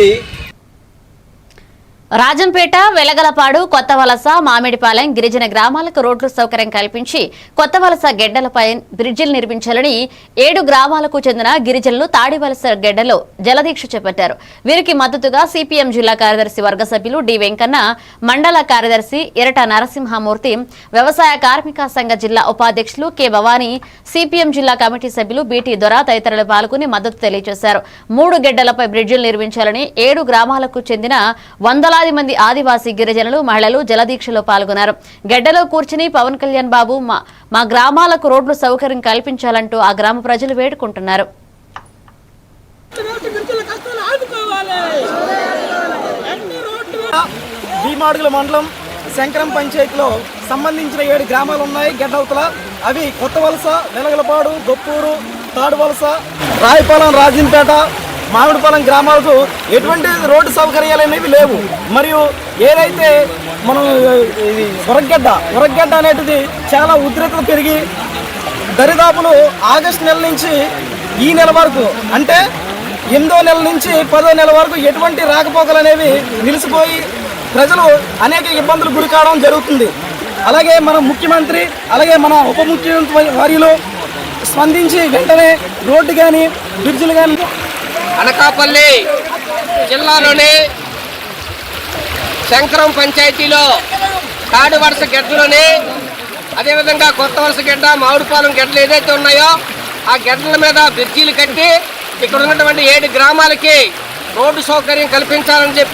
Hey. Rajampet వెలగలపాడు కొత్త వలస మామిడిపాలెం గిరిజన గ్రామాలకు రోడ్లు సౌకర్యం కల్పించి కొత్త వలస గెడ్డలపై బ్రిడ్జిలు నిర్మించాలని ఏడు గ్రామాలకు చెందిన గిరిజనులు తాడివలస గెడ్డలో జలదీక్ష చేపట్టారు. వీరికి మద్దతుగా సిపిఎం జిల్లా కార్యదర్శి వర్గ సభ్యులు డి వెంకన్న మండల కార్యదర్శి ఎరట నరసింహమూర్తి వ్యవసాయ కార్మిక సంఘ జిల్లా ఉపాధ్యక్షులు కె భవానీ సిపిఎం జిల్లా కమిటీ సభ్యులు బీటీ దొర తదితరులు పాల్గొని మద్దతు తెలియజేశారు. మూడు గెడ్డలపై బ్రిడ్జిలు నిర్మించాలని ఏడు గ్రామాలకు చెందిన వందల వేలాది మంది ఆదివాసీ గిరిజనులు మహిళలు జలదీక్షలో పాల్గొన్నారు. గడ్డలో కూర్చుని పవన్ కళ్యాణ్ బాబు మా మా గ్రామాలకు రోడ్లు సౌకర్యం కల్పించాలంటూ ఆ గ్రామ ప్రజలు వేడుకుంటున్నారు. భీమాడుగుల మండలం శంకరం పంచాయతీలో సంబంధించిన ఏడు గ్రామాలు ఉన్నాయి. గడ్డవతల అవి కొత్త వలస వెలగలపాడు గొప్పూరు తాడు వలస రాయపాలెం రాజంపేట మామిడిపాలెం గ్రామాలకు ఎటువంటి రోడ్డు సౌకర్యాలు అనేవి లేవు. మరియు ఏదైతే మనం ఇది ఉరగడ్డ ఉరగడ్డ అనేటిది చాలా ఉధృత పెరిగి దరిదాపులు ఆగస్టు నెల నుంచి ఈ నెల వరకు అంటే ఎనిమిదో నెల నుంచి పదో నెల వరకు ఎటువంటి రాకపోకలు అనేవి నిలిచిపోయి ప్రజలు అనేక ఇబ్బందులు గురి కావడం జరుగుతుంది. అలాగే మన ముఖ్యమంత్రి అలాగే మన ఉప ముఖ్యమంత్రి వారిలో స్పందించి వెంటనే రోడ్డు కానీ బ్రిడ్జిలు కానీ అనకాపల్లి జిల్లాలోని శంకరం పంచాయతీలో తాడు వరుస గెడ్డలోని అదేవిధంగా కొత్త వలస గెడ్డ మామిడిపాలెం గెడ్డలు ఏదైతే ఉన్నాయో ఆ గెడ్డల మీద బ్రిడ్జీలు కట్టి ఇక్కడ ఉన్నటువంటి ఏడు గ్రామాలకి రోడ్డు సౌకర్యం కల్పించాలని చెప్పి